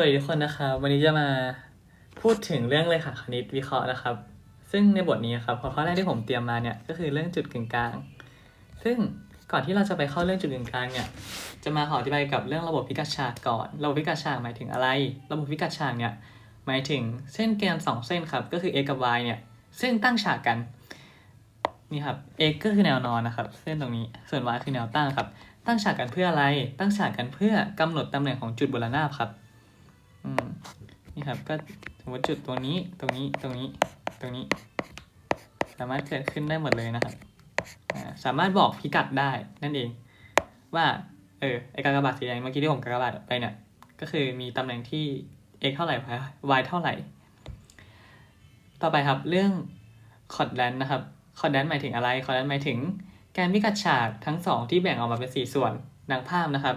วัสดีทุกคนนะครับวันนี้จะมาพูดถึงเรื่องเลยค่ะคณิตวิเคราะห์นะครับ ซึ่งในบทนี้ครับข้อแรกที่ผมเตรียมมาเนี่ยก็คือเรื่องจุดกึ่งกลาง ซึ่งก่อนที่เราจะไปเข้าเรื่องจุดกึ่งกลางเนี่ยจะมาขออธิบายกับเรื่องระบบพิกัดฉากก่อน ระบบพิกัดฉากหมายถึงอะไร ระบบพิกัดฉากเนี่ยหมายถึงเส้นแกนสองเส้นครับก็คือ x กับ y เนี่ยซึ่งตั้งฉากกันนี่ครับ x ก็คือแนวนอนนะครับ เส้นตรงนี้ส่วน y คือแนวตั้งครับ ตั้งฉากกันเพื่ออะไร ตั้งฉากกันเพื่อกำหนดตำแหน่งของจุดบนระนาบครับ อืมนี่ครับก็สมมติจุดตัวนี้ตรงนี้ตรงนี้ตรงนี้ สามารถเกิดขึ้นได้หมดเลยนะครับสามารถบอกพิกัดได้นั่นเอง ว่าเออไอกากบาทสีแดงเมื่อกี้ที่ผมกากบาทไปเนี่ยก็คือมีตำแหน่งที่ x เท่าไหร่ y เท่าไหร่ ต่อไปครับเรื่องคอร์ดแดนนะครับคอร์ดแดนหมายถึงอะไรคอร์ดแดนหมายถึงการพิกัดฉากทั้งสองที่แบ่งออกมาเป็นสี่ส่วนดังภาพนะครับ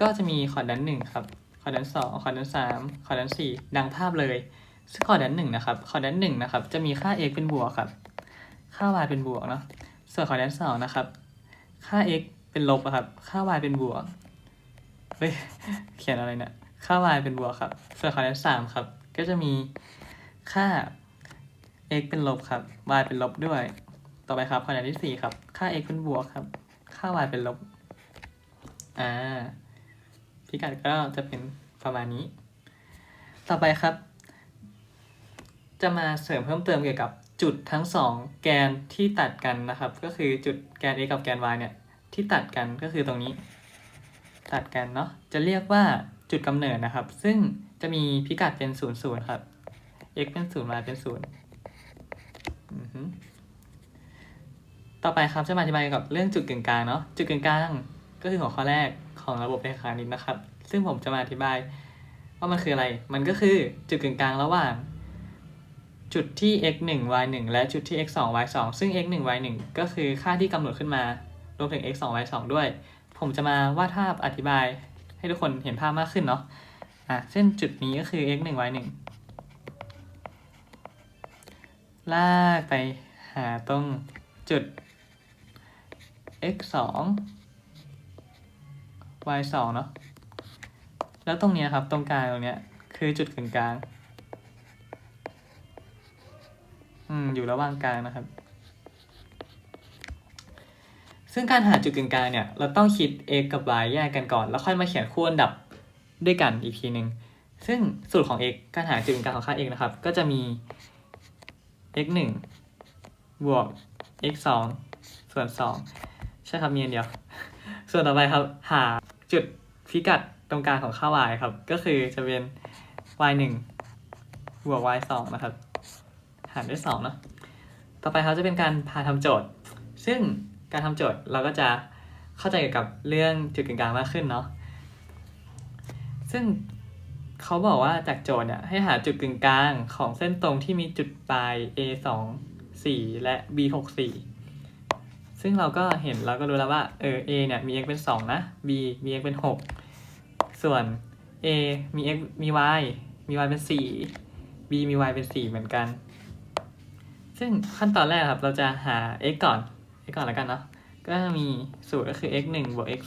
ก็จะมีคอร์ดแดนหนึ่งครับ คอร์ดแดนสองคอร์ดแดนสามคอร์ดแดนสี่ดังภาพเลยซึ่งคอร์ดแดนหนึ่งนะครับคอร์ดแดนหนึ่งนะครับ จะมีค่า x เป็นบวกครับ ค่า y เป็นบวกเนาะส่วนคอร์ดแดนสองนะครับ ค่า x เป็นลบครับ ค่า y เป็นบวกเฮ้ยเขียนอะไรเนี่ยค่า y เป็นบวกครับ ส่วนคอร์ดแดนสามครับ ก็จะมีค่า x เป็นลบครับ y เป็นลบด้วย ต่อไปครับคอร์ดแดนที่สี่ครับ ค่า x เป็นบวกครับ ค่า y เป็นลบอ่า พิกัดก็จะเป็นประมาณนี้ ต่อไปครับ จะมาเสริมเพิ่มเติมเกี่ยวกับจุดทั้งสองแกนที่ตัดกันนะครับ ก็คือจุดแกน x กับแกน y เนี่ยที่ตัดกันก็คือตรงนี้ ตัดกันเนาะจะเรียกว่าจุดกำเนิดนะครับ ซึ่งจะมีพิกัดเป็นศูนย์ศูนย์ครับ x เป็นศูนย์ y เป็นศูนย์ต่อไปครับจะมาอธิบายเกี่ยวกับเรื่องจุดกึ่งกลางเนาะจุดกึ่งกลางก็คือหัวข้อแรก ของระบบเลขาคณิตนะครับ ซึ่งผมจะมาอธิบายว่ามันคืออะไร มันก็คือจุดกึ่งกลางระหว่าง จุดที่ x 1 y 1และจุดที่ x 2 y 2ซึ่ง x 1 y 1ก็คือค่าที่กำหนดขึ้นมารวมถึง x 2 y 2ด้วย ผมจะมาวาดภาพอธิบายให้ทุกคนเห็นภาพมากขึ้นเนาะอะเส้นจุดนี้ก็คือ x 1 y 1ลากไปหาตรงจุด x สอง y สองเนาะแล้วตรงเนี้ยครับตรงกลางตรงเนี้ย คือจุดกึ่งกลาง อืม อยู่ระหว่างกลางนะครับ ซึ่งการหาจุดกึ่งกลางเนี่ย เราต้องคิด x กับ y แยกกันก่อน แล้วค่อยมาเขียนคู่อันดับด้วยกันอีกทีหนึ่งซึ่งสูตรของ x การหาจุดกึ่งกลางของค่า x นะครับ ก็จะมี x หนึ่งบวก x สองส่วนสองใช่ครับมีอันเดียว ส่วนต่อไปครับหา จุดพิกัดตรงกลางของค่า y ครับ ก็คือจะเป็น y หนึ่งบวก y สองนะครับ หารด้วยสองเนาะต่อไปครับจะเป็นการพาทำโจทย์ ซึ่งการทำโจทย์เราก็จะเข้าใจเกี่ยวกับเรื่องจุดกึ่งกลางมากขึ้นเนาะซึ่งเขาบอกว่าจากโจทย์เนี่ยให้หาจุดกึ่งกลางของเส้นตรงที่มีจุดปลาย a สองสี่และ b หกสี่ ซึ่งเราก็เห็นเราก็รู้แล้วว่าเออ a เนี่ยมี x เป็น 2 นะ b มี x เป็น 6 ส่วน a มี x มี y มี y เป็น 4 b มี y เป็น 4 เหมือนกัน ซึ่งขั้นตอนแรกครับเราจะหา x ก่อน x ก่อนแล้วกันเนาะก็มีสูตรก็คือ x 1บวก x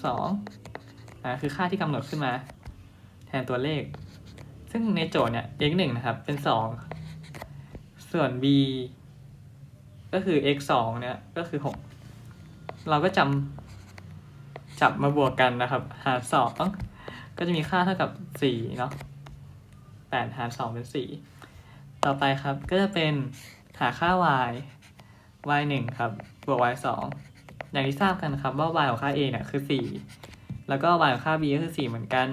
2อ่าคือค่าที่กำหนดขึ้นมา แทนตัวเลข ซึ่งในโจทย์เนี่ย x 1นะครับเป็น 2 ส่วน b ก็คือ x 2เนี่ยก็คือ 6 เราก็จำจับมาบวกกันนะครับ หารสองก็จะมีค่าเท่ากับสี่เนาะแปดหารสองเป็นสี่ต่อไปครับก็จะเป็นหาค่า y y หนึ่งครับบวก y สองอย่างที่ทราบกันครับว่า y ของค่า a เนี่ยคือสี่แล้วก็ y ของค่า b ก็คือสี่เหมือนกัน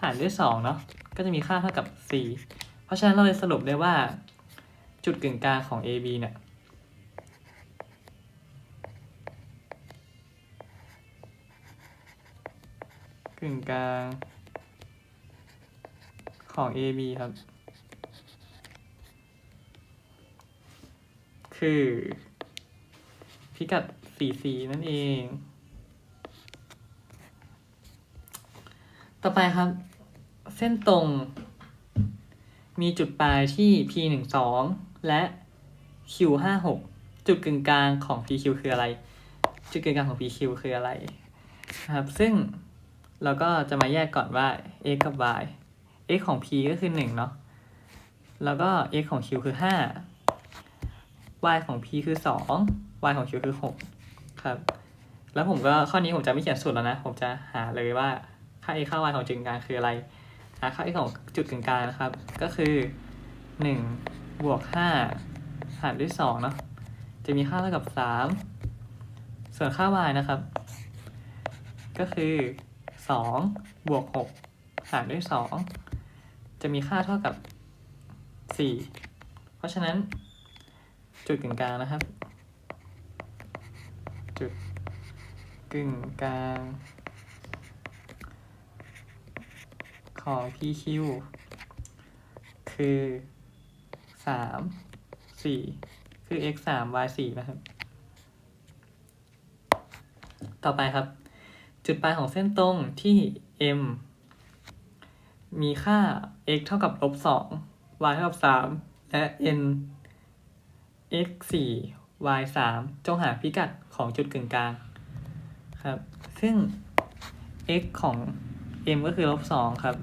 หารด้วยสองเนาะก็จะมีค่าเท่ากับสี่เพราะฉะนั้นเราเลยสรุปได้ว่าจุดกึ่งกลางของ ab เนี่ย กึ่งกลาง ของ AB ครับ คือ พิกัด 4C นั่นเอง ต่อไปครับ เส้นตรง มีจุดปลายที่ P 1 2 และ Q 5 6 จุดกึ่งกลางของ PQ คืออะไร จุดกึ่งกลางของ PQ คืออะไร ครับ ซึ่ง เราก็จะมาแยกก่อนว่า x กับ y x ของ p ก็คือหนึ่งเนาะ แล้วก็ x ของ q คือห้า y ของ p คือสอง y ของ q คือหกครับ แล้วผมก็ข้อนี้ผมจะไม่เขียนสูตรแล้วนะ ผมจะหาเลยว่าค่า x ค่า y ของจุดกึ่งกลางคืออะไร หาค่า x ของจุดกึ่งกลางนะครับ ก็คือหนึ่งบวกห้าหารด้วยสองเนาะ จะมีค่าเท่ากับสามส่วนค่า y นะครับ ก็คือ สองบวกหกหารด้วยสองจะมีค่าเท่ากับสี่เพราะฉะนั้น จุดกึ่งกลางนะครับ จุดกึ่งกลางของ PQ คือสามสี่คือ x สาม y สี่นะครับ ต่อไปครับ จุดปลายของเส้นตรงที่ m มีค่า x เท่ากับลบสอง y เท่ากับสามและ n x สี่ y สามจงหาพิกัดของจุดกึ่งกลางครับ ซึ่ง x ของ m ก็คือลบสองครับ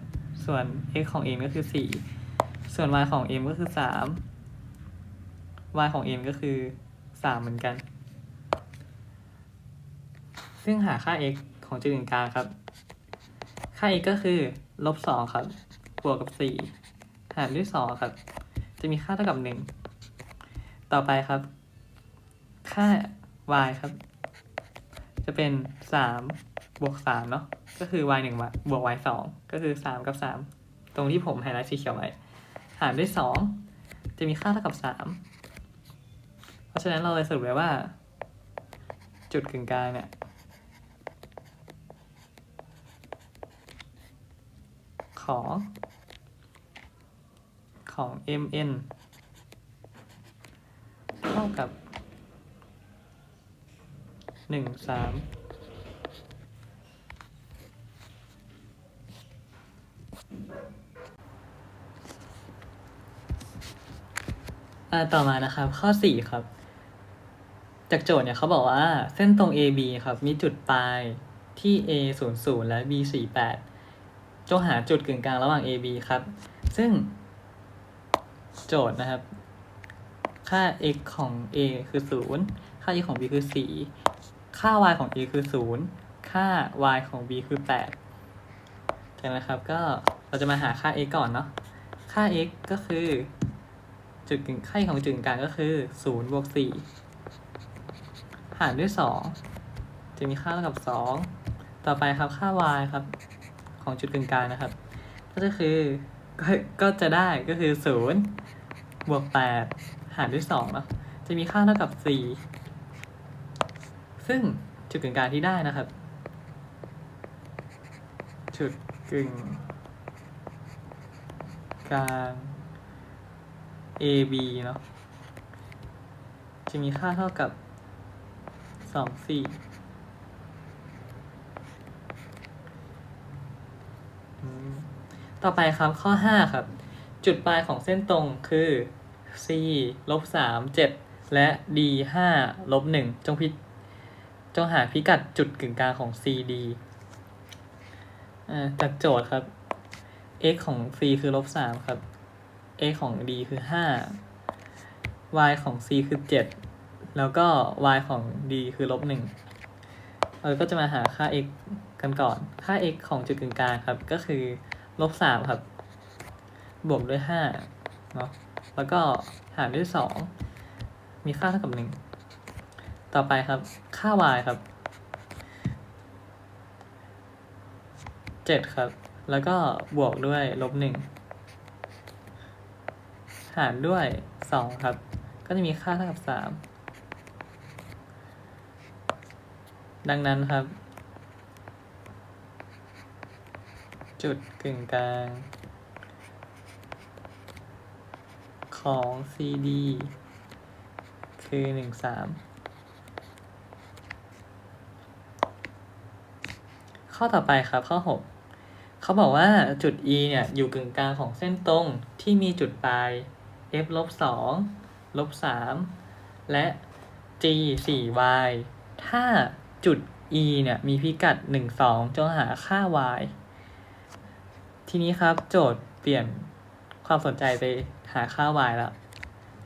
ส่วน x ของ m ก็คือสี่ ส่วน y ของ m ก็คือสาม y ของ m ก็คือสามเหมือนกัน ซึ่งหาค่า x ของจุดกึ่งกลางครับค่า x ก็คือลบสองครับ บวกกับสี่หารด้วยสองครับ จะมีค่าเท่ากับหนึ่งต่อไปครับ ค่า y ครับ จะเป็นสามบวกสามเนาะก็คือ y หนึ่งบวก y สองก็คือสามกับสามตรงที่ผมไฮไลท์สีเขียวไว้หารด้วยสองจะมีค่าเท่ากับสามเพราะฉะนั้นเราเลยสรุปไว้ว่า จุดกึ่งกลางเนี่ย ของ ของ mn เท่ากับหนึ่งสามต่อมานะครับ ข้อสี่ครับ จากโจทย์เนี่ยเขาบอกว่าเส้นตรง AB ครับ มีจุดปลายที่ A 0 0และ B 4 8 จงหาจุดกึ่งกลางระหว่าง AB ครับ ซึ่ง โจทย์นะครับ ค่า x ของ a คือ 0 ค่า x ของ b คือ 4 ค่า y ของ a คือ 0 ค่า y ของ b คือ 8จากนั้นครับ ก็เราจะมาหาค่า x ก่อนเนาะ ค่า x ก็คือ จุดกึ่งค่า x ของจุดกึ่งกลางก็คือ 0 บวก 4 หารด้วย 2 จะมีค่าเท่ากับ 2 ต่อไปครับค่า y ครับ ของจุดกึ่งกลางนะครับ ก็จะคือก็ก็จะได้ก็คือ0บวก8หารด้วย2เนาะจะมีค่าเท่ากับ4ซึ่งจุดกึ่งกลางที่ได้นะครับ จุดกึ่งกลาง AB เนาะจะมีค่าเท่ากับ2 4อืม ต่อไปครับข้อ 5 ครับ จุดปลายของเส้นตรงคือ c ลบสามเจ็ดและ d ห้าลบหนึ่งจงพิจงหาพิกัดจุดกึ่งกลางของ cd อ่าจากโจทย์ครับ x ของ c คือลบสามครับ x ของ d คือห้า y ของ c คือเจ็ดแล้วก็ y ของ d คือลบหนึ่งเราก็จะมาหาค่า x กันก่อน ค่า x ของจุดกึ่งกลางครับ ก็คือลบสามครับ บวกด้วยห้าเนาะ แล้วก็หารด้วยสอง มีค่าเท่ากับหนึ่ง ต่อไปครับ ค่า y ครับเจ็ดครับ แล้วก็บวกด้วยลบหนึ่ง หารด้วยสองครับ ก็จะมีค่าเท่ากับสาม ดังนั้นครับ จุดกึ่งกลาง ของ CD คือหนึ่งสามข้อต่อไปครับข้อ 6 เขาบอกว่าจุด E เนี่ย อยู่กึ่งกลางของเส้นตรงที่มีจุดปลาย f ลบสองลบสามและ g 4 y ถ้าจุด E เนี่ย มีพิกัด 1 2 จงหาค่า y ทีนี้ครับ โจทย์เปลี่ยนความสนใจไปหาค่า y แล้ว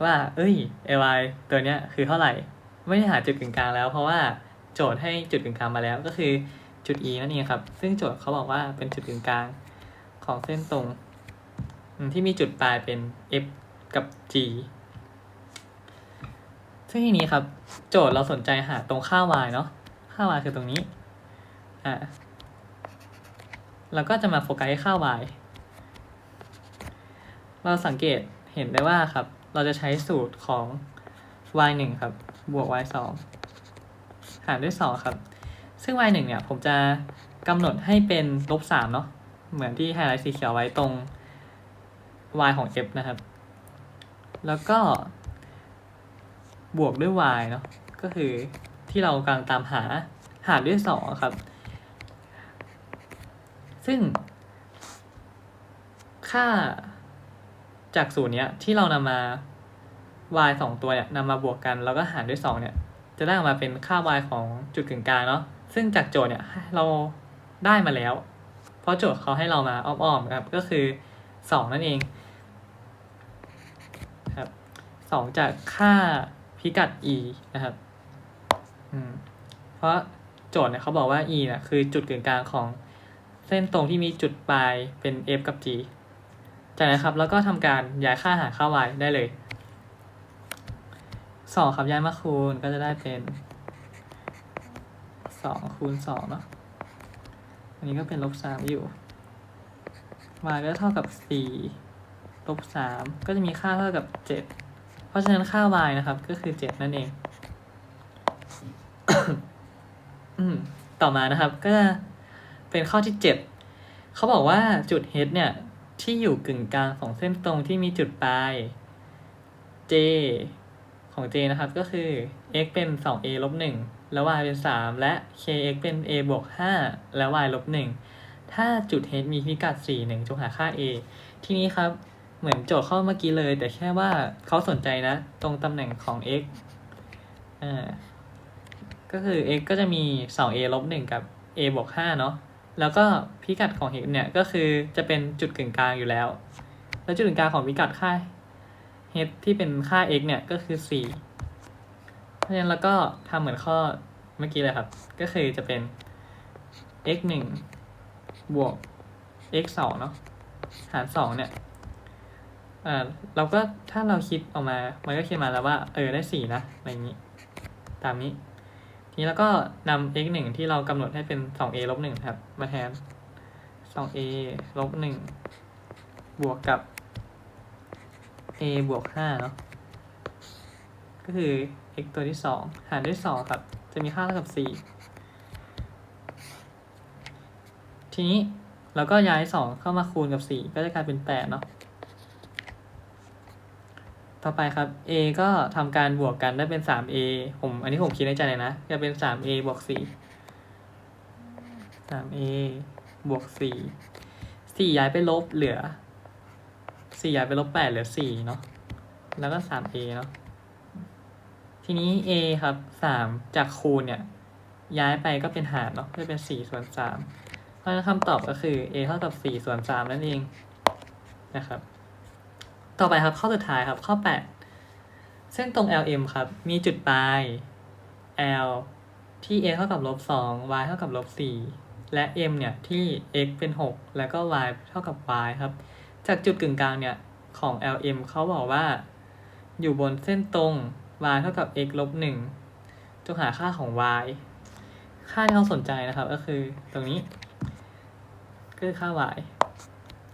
ว่า เอ้ย ay ตัวเนี้ยคือเท่าไหร่ ไม่ได้หาจุดกึ่งกลางแล้ว เพราะว่าโจทย์ให้จุดกึ่งกลางมาแล้วก็คือจุด e นั่นเองครับ ซึ่งโจทย์เขาบอกว่าเป็นจุดกึ่งกลางของเส้นตรง ที่มีจุดปลายเป็น f กับ g ซึ่งทีนี้ครับ โจทย์เราสนใจหาตรงค่า y เนาะค่า y คือตรงนี้อ่า เราก็จะมาโฟกัสที่ค่า y เราสังเกตเห็นได้ว่าครับ เราจะใช้สูตรของ y 1ครับ บวก y 2หารด้วย 2 ครับ ซึ่ง y 1เนี่ยผมจะกำหนดให้เป็นลบ3เนาะ เหมือนที่ไฮไลท์สีเขียวไว้ตรง y ของ f นะครับ แล้วก็ บวกด้วย y เนาะ ก็คือที่เรากำลังตามหาหารด้วย 2 ครับ ซึ่ง ค่าจากสูตรเนี้ยที่เรานำมา y สองตัวเนี่ยนำมาบวกกันแล้วก็หารด้วยสองเนี่ย จะได้ออกมาเป็นค่า y ของจุดกึ่งกลางเนาะซึ่งจากโจทย์เนี่ยเราได้มาแล้ว เพราะโจทย์เขาให้เรามาอ้อมๆครับก็คือสองนั่นเองครับสองจากค่าพิกัด e นะครับอืมเพราะโจทย์เนี่ยเขาบอกว่า e เนี่ยคือจุดกึ่งกลางของ เส้นตรงที่มีจุดปลายเป็น f กับ g จากนั้นครับแล้วก็ทำการย้ายค่าหาค่า y ได้เลยสองครับย้ายมาคูณก็จะได้เป็นสองคูณสองเนาะอันนี้ก็เป็นลบสามอยู่ y ก็เท่ากับสี่ลบสามก็จะมีค่าเท่ากับเจ็ดเพราะฉะนั้นค่า y นะครับ ก็คือเจ็ดนั่นเอง ต่อมานะครับก็จะ เป็นข้อที่เจ็ดเขาบอกว่าจุด h เนี่ย ที่อยู่กึ่งกลางของเส้นตรงที่มีจุดปลาย j ของ j นะครับ ก็คือ x เป็น 2a ลบ1แล้ว y เป็น 3 และ kx เป็น a บวก5แล้ว y ลบ1ถ้าจุด h มีพิกัด 4 1 จงหาค่า a ทีนี้ครับ เหมือนโจทย์ข้อเมื่อกี้เลย แต่แค่ว่าเขาสนใจนะ ตรงตำแหน่งของ x อ่าก็คือ x ก็จะมี 2a ลบ1กับ a บวก5เนาะ แล้วก็พิกัดของ h เนี่ยก็คือจะเป็นจุดกึ่งกลางอยู่แล้ว แล้วจุดกึ่งกลางของพิกัดค่า h ที่เป็นค่า x เนี่ยก็คือ 4 เพราะฉะนั้นเราก็ทำเหมือนข้อเมื่อกี้เลยครับ ก็คือจะเป็น x 1บวก x 2เนาะหาร 2 เนี่ยเอ่อเราก็ถ้าเราคิดออกมา มันก็คิดมาแล้วว่า เออได้ 4 นะอะไรอย่างนี้ ตามนี้ นี้เราก็นำ x 1ที่เรากำหนดให้เป็น 2a ลบ1ครับ มาแทน 2a ลบ1บวกกับ a บวกห้าเนาะ ก็คือ x ตัวที่สองหารด้วยสองครับ จะมีค่าเท่ากับสี่ทีนี้เราก็ย้ายสองเข้ามาคูณกับสี่ก็จะกลายเป็นแปดเนาะ ต่อไปครับ a ก็ทำการบวกกันได้เป็น 3a ผม อันนี้ผมคิดในใจเลยนะ จะเป็น 3a บวก 4 3a บวก 4 4 ย้ายไปลบเหลือ 4 ย้ายไปลบ 8 เหลือ 4 เนาะ แล้วก็ 3a เนาะ ทีนี้ a ครับ 3 จากคูณเนี่ย ย้ายไปก็เป็นหารเนาะก็เป็น 4 ส่วน 3 เพราะฉะนั้นคำตอบก็คือ a เท่ากับ 4 ส่วน 3 นั่นเองนะครับ ต่อไปครับข้อสุดท้ายครับข้อ 8 เส้นตรง LM ครับ มีจุดปลาย L ที่ a เท่ากับลบ2 y เท่ากับลบ4และ m เนี่ยที่ x เป็น 6 แล้วก็ y เท่ากับ y ครับ จากจุดกึ่งกลางเนี่ยของ LM เขาบอกว่า อยู่บนเส้นตรง y เท่ากับ x ลบ1จงหาค่าของ y ค่าที่เขาสนใจนะครับก็คือตรงนี้ ก็คือค่า y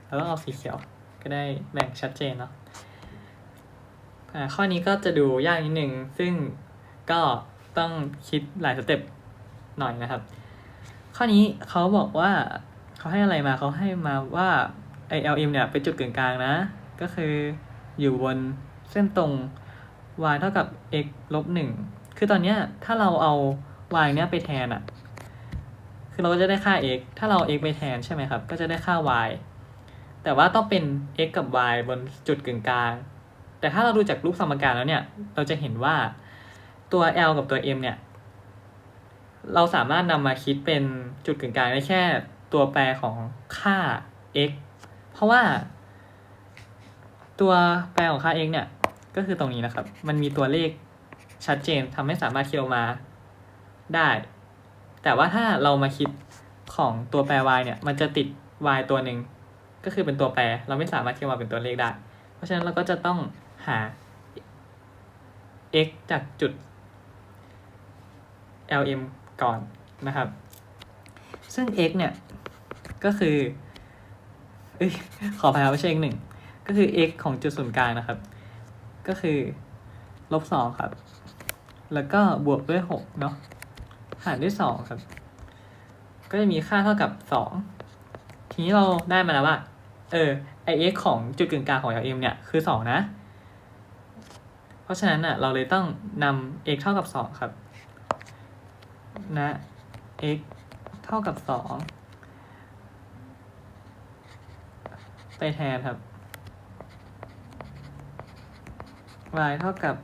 แล้วก็เอาสีเขียว ก็ได้แบ่งชัดเจนเนาะข้อนี้ก็จะดูยากนิดนึง ซึ่งก็ต้องคิดหลายสเต็ปหน่อยนะครับ ข้อนี้เขาบอกว่าเขาให้อะไรมาเขาให้มาว่าไอ LM เนี่ยเป็นจุดกึ่งกลางนะ ก็คืออยู่บนเส้นตรง y เท่ากับ x ลบหนึ่งคือตอนเนี้ยถ้าเราเอา y เนี้ยไปแทนอะคือเราก็จะได้ค่า x ถ้าเรา x ไปแทนใช่ไหมครับ ก็จะได้ค่า y แต่ว่าต้องเป็น x กับ y บนจุดกึ่งกลาง แต่ถ้าเราดูจากรูปสมการแล้วเนี่ย เราจะเห็นว่าตัว L กับตัว M เนี่ย เราสามารถนำมาคิดเป็นจุดกึ่งกลางได้แค่ตัวแปรของค่า x เพราะว่า ตัวแปรของค่า x เนี่ย ก็คือตรงนี้นะครับ มันมีตัวเลขชัดเจนทำให้สามารถคิดออกมาได้ แต่ว่าถ้าเรามาคิดของตัวแปร y เนี่ย มันจะติด y ตัวหนึ่ง ก็คือเป็นตัวแปร เราไม่สามารถคิดออกมาเป็นตัวเลขได้ เพราะฉะนั้นเราก็จะต้องหา x จากจุด lm ก่อนนะครับ ซึ่ง x เนี่ย ก็คือเอ้ยขออภัยไม่ใช่ x หนึ่งก็คือ x ของจุดศูนย์กลางนะครับ ก็คือลบสองครับ แล้วก็บวกด้วยหกเนาะ หารด้วยสองครับ ก็จะมีค่าเท่ากับสองทีนี้เราได้มาแล้วว่า เออไอ x ของจุดกึ่งกลางของ LM เนี่ยคือสองนะ เพราะฉะนั้นอะ เราเลยต้องนำ x เท่ากับสองครับ นะ x เท่ากับสองไปแทนครับ y เท่ากับ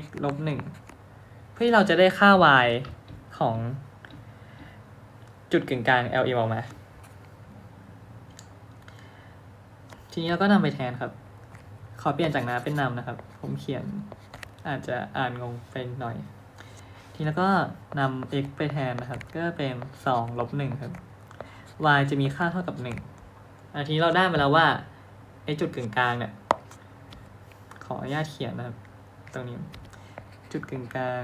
x ลบหนึ่งเพื่อเราจะได้ค่า y ของจุดกึ่งกลาง LM ออกมา ทีนี้เราก็นำไปแทนครับ ขอเปลี่ยนจากน้ำเป็นนำนะครับ ผมเขียนอาจจะอ่านงงไปหน่อย ทีนี้ก็นำ x ไปแทนนะครับ ก็เป็นสอลบหครับ y จะมีค่าเท่ากับหนึ่งอันทีนี้เราได้มาแล้วว่าไอจุดกึ่งกลางเนี่ย ขออนุญาตเขียนนะครับ ตรงนี้ จุดกึ่งกลาง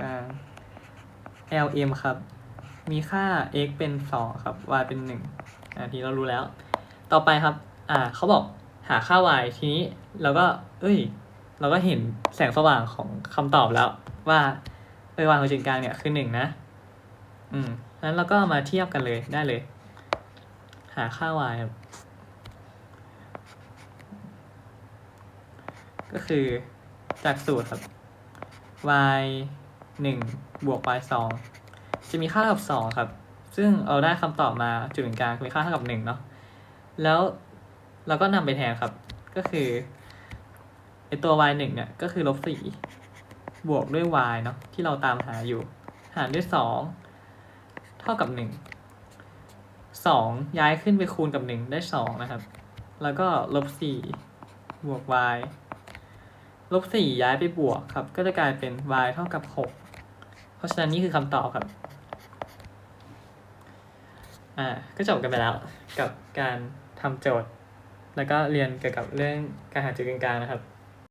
กลาง LM ครับ มีค่า x เป็นสองครับ y เป็นหนึ่งอ่าทีนี้เรารู้แล้ว ต่อไปครับ อ่าเขาบอกหาค่า y ทีนี้เราก็ เอ้ย เราก็เห็นแสงสว่างของคำตอบแล้ว ว่าเออ y ของจุดกลางเนี่ยคือหนึ่งนะ อืมนั้นเราก็มาเทียบกันเลยได้เลย หาค่า y ครับก็คือจากสูตรครับ y หนึ่งบวก y สอง จะมีค่าเท่ากับสองครับ ซึ่งเราได้คำตอบมาจุดกึ่งกลางมีค่าเท่ากับหนึ่งเนาะแล้วเราก็นำไปแทนครับ ก็คือไอตัว y หนึ่งเนี่ยก็คือลบสี่บวกด้วย y เนาะที่เราตามหาอยู่ หารด้วยสองเท่ากับหนึ่งสองย้ายขึ้นไปคูณกับหนึ่งได้สองนะครับ แล้วก็ลบสี่บวก y ลบสี่ย้ายไปบวกครับ ก็จะกลายเป็น y เท่ากับหกเพราะฉะนั้นนี่คือคำตอบครับ อ่าก็จบกันไปแล้วกับการทำโจทย์ แล้วก็เรียนเกี่ยวกับเรื่องการหาจุดกึ่งกลางนะครับ